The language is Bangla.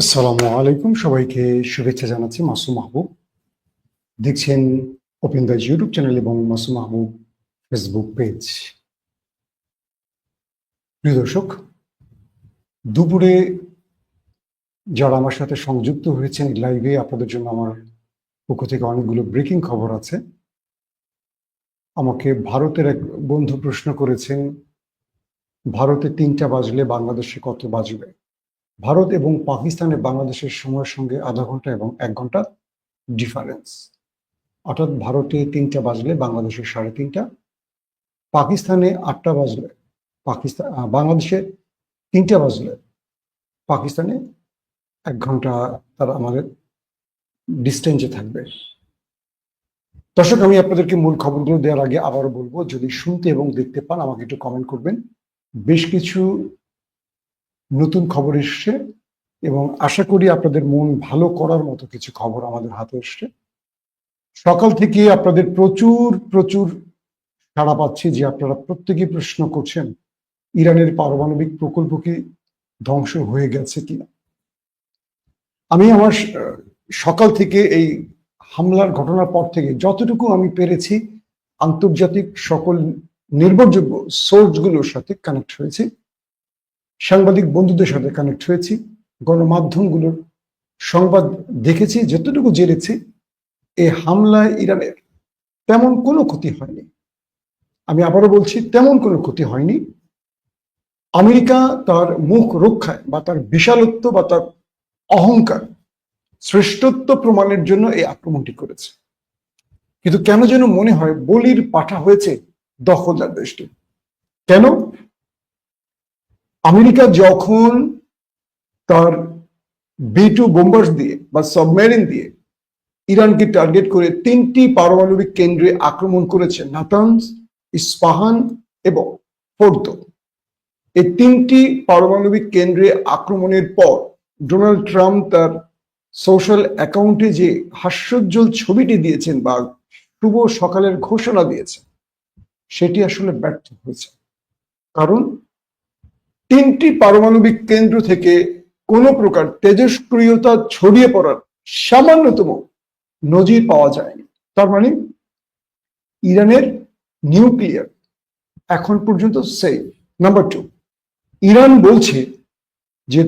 আসসালামু আলাইকুম। সবাইকে শুভেচ্ছা জানাচ্ছি মাসুম মাহবুব। দেখছেন ওপেন দাস ইউটিউব চ্যানেল এবং মাসুম মাহবুব ফেসবুক পেজ। প্রিয় দর্শক, দুপুরে যারা আমার সাথে সংযুক্ত হয়েছেন লাইভে আপনাদের জন্য আমার পক্ষ থেকে অনেকগুলো ব্রেকিং খবর আছে। আমাকে ভারতের এক বন্ধু প্রশ্ন করেছেন, ভারতে তিনটা বাজলে বাংলাদেশে কত বাজবে? ভারত এবং পাকিস্তানে বাংলাদেশের সময়ের সঙ্গে আধা ঘণ্টা এবং এক ঘণ্টা ডিফারেন্স অর্থাৎ ভারতে তিনটা বাজলে বাংলাদেশের সাড়ে তিনটা, পাকিস্তানে আটটা বাজলে পাকিস্তান বাংলাদেশে তিনটা বাজলে পাকিস্তানে এক ঘণ্টা তারা আমাদের ডিস্টেন্সে থাকবে। দর্শক, আমি আপনাদেরকে মূল খবরগুলো দেওয়ার আগে আবারও বলব, যদি শুনতে এবং দেখতে পান আমাকে একটু কমেন্ট করবেন। বেশ কিছু নতুন খবর এসছে এবং আশা করি আপনাদের মন ভালো করার মতো কিছু খবর আমাদের হাতে এসছে। সকাল থেকে আপনাদের প্রচুর প্রচুর সাড়া পাচ্ছি যে আপনারা প্রত্যেকেই প্রশ্ন করছেন, ইরানের পারমাণবিক প্রকল্প কি ধ্বংস হয়ে গেছে কিনা? আমি আমার সকাল থেকে এই হামলার ঘটনার পর থেকে যতটুকু আমি পেরেছি, আন্তর্জাতিক সকল নির্ভরযোগ্য সোর্সগুলোর সাথে কানেক্ট হয়েছি। সাংবাদিক বন্ধুদের সাথে কানেক্ট হয়েছি, গণমাধ্যমগুলোর সংবাদ দেখেছি, যতটুকু জেনেছি এই হামলায় ইরানের তেমন কোনো ক্ষতি হয়নি। আমি আবারও বলছি, তেমন কোনো ক্ষতি হয়নি। আমেরিকা তার মুখ রক্ষায় বা তার বিশালত্ব বা তার অহংকার শ্রেষ্ঠত্ব প্রমাণের জন্য এই আক্রমণটি করেছে। কিন্তু কেন যেন মনে হয় বলির পাঠা হয়েছে দখলদার দেশটি? কেন? আমেরিকা যখন তার বি টু বোম্বার্স দিয়ে বা সাবমেরিন দিয়ে ইরানকে টার্গেট করে তিনটি পারমাণবিক কেন্দ্রে আক্রমণ করেছে নাতানস ইস্পাহান এবং ফোর্দো। এই তিনটি পারমাণবিক কেন্দ্রে আক্রমণের পর ডোনাল্ড ট্রাম্প তার সোশ্যাল অ্যাকাউন্টে যে হাস্যোজ্জ্বল ছবিটি দিয়েছেন বা শুভ সকালের ঘোষণা দিয়েছেন, সেটি আসলে ব্যর্থ হয়েছে। কারণ তিনটি পারমাণবিক কেন্দ্র থেকে কোনো প্রকার তেজস্ক্রিয়তা ছড়িয়ে পড়ার সামান্যতম নজির পাওয়া যায়নি। তার মানে ইরানের নিউক্লিয়ার এখন পর্যন্ত সেফ নাম্বার টু ইরান বলছে যে